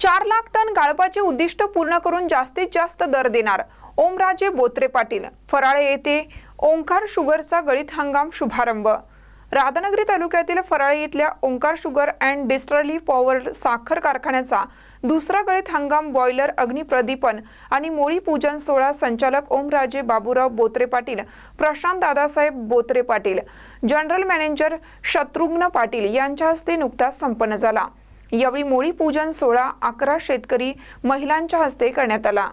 चार लाख टन गाळपाचे उद्दिष्ट पूर्ण करून जास्तीत जास्त दर देणार ओमराजे बोत्रे पाटील. फराळे येथे ओंकार शुगरचा गळीत हंगाम शुभारंभ. राधानगरी तालुक्यातील Farale येथल्या Omkar sugar and distillery power साखर कारखान्याचा दुसरा गळीत हंगाम बॉयलर अग्निप्रदीपन आणि मोळी पूजन सोहळा संचालक ओमराजे बाबूराव बोत्रे पाटील प्रशांत दादासाहेब बोत्रे पाटील जनरल मॅनेजर शत्रुघ्न पाटील यांच्या हस्ते नुकताच संपन्न झाला. यावेळी मोळी पूजन सोहळा अकरा शेतकरी महिलांच्या हस्ते करण्यात आला.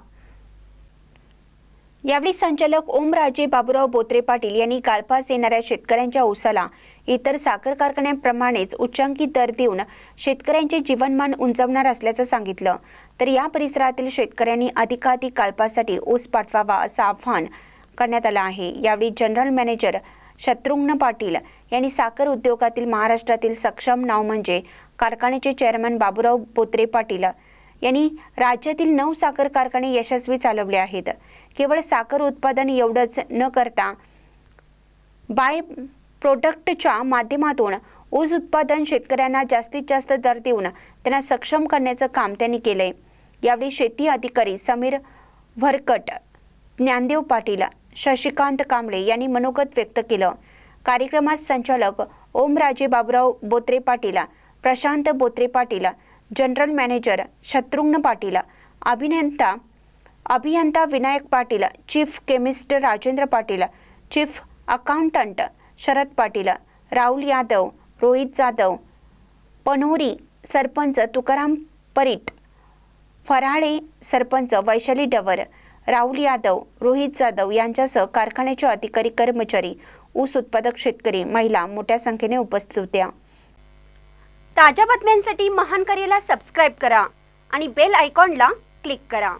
यावेळी संचालक ओमराजे बाबुराव बोत्रे पाटील यांनी गाळपास येणाऱ्या शेतकऱ्यांच्या ऊसाला इतर साखर कारखान्यांप्रमाणेच उच्चांकी दर देऊन शेतकऱ्यांचे जीवनमान उंचावणार असल्याचं सांगितलं. तर या परिसरातील शेतकऱ्यांनी अधिकाधिक गाळपासाठी ऊस पाठवावा असं आवाहन करण्यात आलं आहे. यावेळी जनरल मॅनेजर शत्रुघ्न पाटील यांनी साखर उद्योगातील महाराष्ट्रातील सक्षम नाव म्हणजे कारखान्याचे चेअरमन बाबुराव बोत्रे पाटील यांनी राज्यातील नऊ साखर कारखाने यशस्वी चालवले आहेत. केवळ साखर उत्पादन एवढंच न करता बाय प्रोडक्टच्या माध्यमातून ऊस उत्पादन शेतकऱ्यांना जास्तीत जास्त दर देऊन त्यांना सक्षम करण्याचं काम त्यांनी केलंय. यावेळी शेती अधिकारी समीर भरकट ज्ञानदेव पाटील शशिकांत कांबळे यांनी मनोगत व्यक्त केलं. कार्यक्रमात संचालक ओमराजे बाबुराव बोत्रे पाटील प्रशांत बोत्रे पाटील जनरल मॅनेजर शत्रुघ्न पाटील अभियंता अभियंता Vinayak Patil chief chemist Rajendra Patil chief accountant Sharad Patil Rahul Yadav Rohit Jadhav Panori sarpanch Tukaram Parit Farale sarpanch Vaishali Dawar Rahul Yadav Rohit Jadhav यांच्यासह कारखान्याचे अधिकारी कर्मचारी ऊस उत्पादक शेतकरी महिला मोठ्या संख्येने उपस्थित होत्या. ताज्या बातम्यांसाठी महान करेला सबस्क्राईब करा आणि बेल आयकॉनला क्लिक करा.